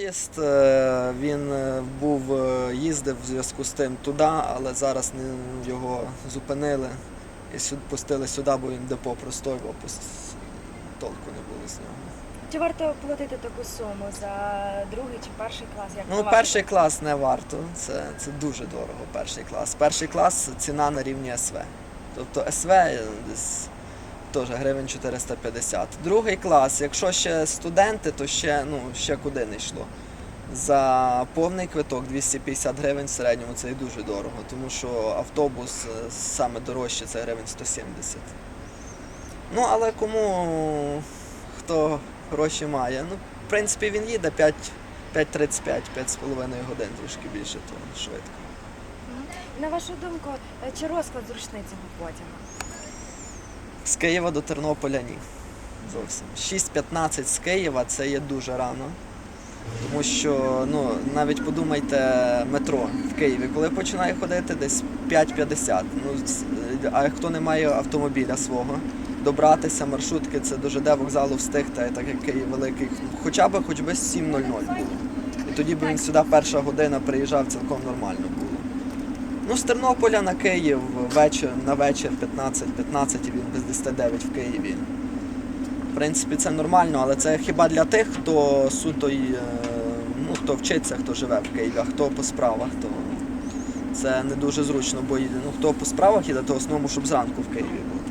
Поїзд, е, він е, був, е, їздив в зв'язку з тим туди, але зараз його зупинили і пустили сюди, бо він депо простоював, толку не було з нього. Чи варто платити таку суму за другий чи перший клас? Як Ну, перший клас не варто, це, це дуже дорого, перший клас. Перший клас ціна на рівні СВ. Тобто СВ десь теж гривень 450. Другий клас, якщо ще студенти, то ще, ну, ще куди не йшло. За повний квиток 250 гривень в середньому це і дуже дорого, тому що автобус е, саме дорожче це гривень 170. Ну, але кому хто гроші має, ну, в принципі, він їде 5, 5.35, 5,5 годин, трішки більше, то швидко. На вашу думку, е, чи розклад зручний цього потягу? З Києва до Тернополя ні. Зовсім. 6.15 з Києва це є дуже рано. Тому що ну, навіть подумайте метро в Києві, коли починає ходити десь 5.50. Ну, а хто не має автомобіля свого, добратися, маршрутки, це до ЖД вокзалу встигти, так як Київ великий, хоча б хоч би 7.00 було. І тоді б він сюди перша година приїжджав цілком нормально було. Ну, з Тернополя на Київ вечір, на вечір 15-15 і він без 10 в Києві. В принципі, це нормально, але це хіба для тих, хто суто е, ну, хто вчиться, хто живе в Києві, а хто по справах, то це не дуже зручно, бо ну, хто по справах їде, то в основному, щоб зранку в Києві був.